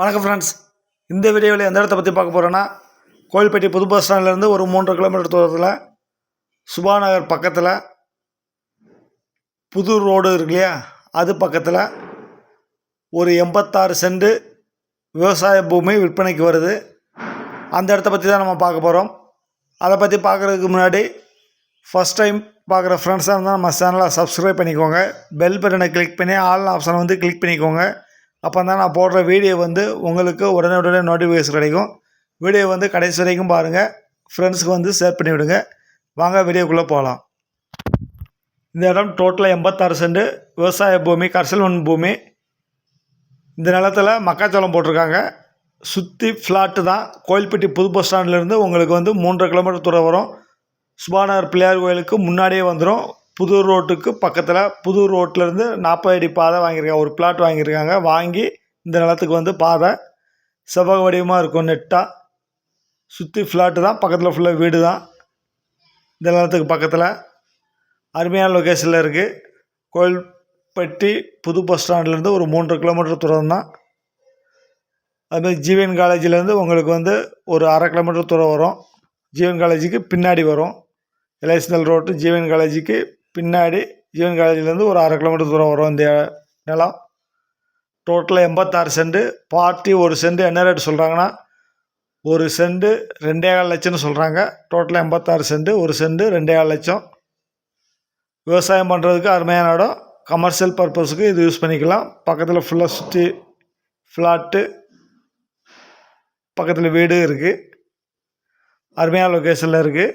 வணக்கம் ஃப்ரெண்ட்ஸ் இந்த வீடியோவில் எந்த இடத்த பற்றி பார்க்க போகிறோன்னா கோயில்பேட்டை புது பஸ் ஸ்டாண்ட்லேருந்து ஒரு மூன்று கிலோமீட்டர் தூரத்தில் சுபா நகர் பக்கத்தில் புது ரோடு இருக்கு இல்லையா? அது பக்கத்தில் ஒரு எண்பத்தாறு சென்ட் விவசாய பூமி விற்பனைக்கு வருது. அந்த இடத்த பற்றி தான் நம்ம பார்க்க போகிறோம் அதை பற்றி பார்க்குறதுக்கு முன்னாடி ஃபஸ்ட் டைம் பார்க்குற ஃப்ரெண்ட்ஸாக இருந்தால் நம்ம சேனலை சப்ஸ்கிரைப் பண்ணிக்கோங்க. பெல் பட்டனை கிளிக் பண்ணி ஆல் ஆப்ஷனை வந்து கிளிக் பண்ணிக்கோங்க. அப்போ தான் நான் போடுற வீடியோ வந்து உங்களுக்கு உடனே உடனே நோட்டிஃபிகேஷன் கிடைக்கும். வீடியோ வந்து கடைசி வரைக்கும் பாருங்கள் ஃப்ரெண்ட்ஸுக்கு வந்து ஷேர் பண்ணி விடுங்க. வாங்க வீடியோக்குள்ளே போகலாம் இந்த இடம் டோட்டலாக எண்பத்தாறு சென்ட் விவசாய பூமி கரிசல் மண் பூமி. இந்த நிலத்தில் மக்காச்சோளம் போட்டிருக்காங்க. சுற்றி ஃப்ளாட்டு தான். கோயில்பட்டி புது பஸ் ஸ்டாண்ட்லேருந்து உங்களுக்கு வந்து மூன்றரை கிலோமீட்டர் தூரம் வரும். சுபாநகர் பிள்ளையார் கோயிலுக்கு முன்னாடியே வந்துடும் புது ரோட்டுக்கு பக்கத்தில் புது ரோட்லேருந்து நாற்பது அடி பாதை வாங்கியிருக்காங்க ஒரு பிளாட் வாங்கியிருக்காங்க. வாங்கி இந்த நிலத்துக்கு வந்து பாதை செவ்வக வடிவமாக இருக்கும் நெட்டாக சுற்றி ஃப்ளாட்டு தான் பக்கத்தில் ஃபுல்லாக வீடு தான் இந்த நிலத்துக்கு பக்கத்தில் அருமையான லொக்கேஷனில் இருக்குது கோயில்பட்டி புது பஸ் ஸ்டாண்ட்லேருந்து ஒரு மூன்று கிலோமீட்டர் தூரம் தான் அதுமாதிரி ஜீவன் காலேஜிலேருந்து உங்களுக்கு வந்து ஒரு அரை கிலோமீட்டர் தூரம் வரும். ஜீவன் காலேஜுக்கு பின்னாடி வரும். எலெக்ஷனல் ரோட்டு ஜீவன் காலேஜுக்கு பின்னாடி ஜீவன் காலேஜ்லேருந்து ஒரு அரை கிலோமீட்டர் தூரம் வரும் இந்த நிலம். டோட்டலாக எண்பத்தாறு சென்ட். பார்ட்டி ஒரு சென்ட். என்ன ரேட் சொல்கிறாங்கன்னா ஒரு சென்ட் ரெண்டே கால் லட்சம்னு சொல்கிறாங்க டோட்டலாக எண்பத்தாறு சென்ட். ஒரு சென்ட் ரெண்டே கால் லட்சம். விவசாயம் பண்ணுறதுக்கு அருமையான இடம். கமர்ஷியல் பர்பஸுக்கு இது யூஸ் பண்ணிக்கலாம். பக்கத்தில் ஃபுல்லாக சுற்றி ஃப்ளாட்டு பக்கத்தில் வீடு இருக்குது அருமையான லொக்கேஷனில் இருக்குது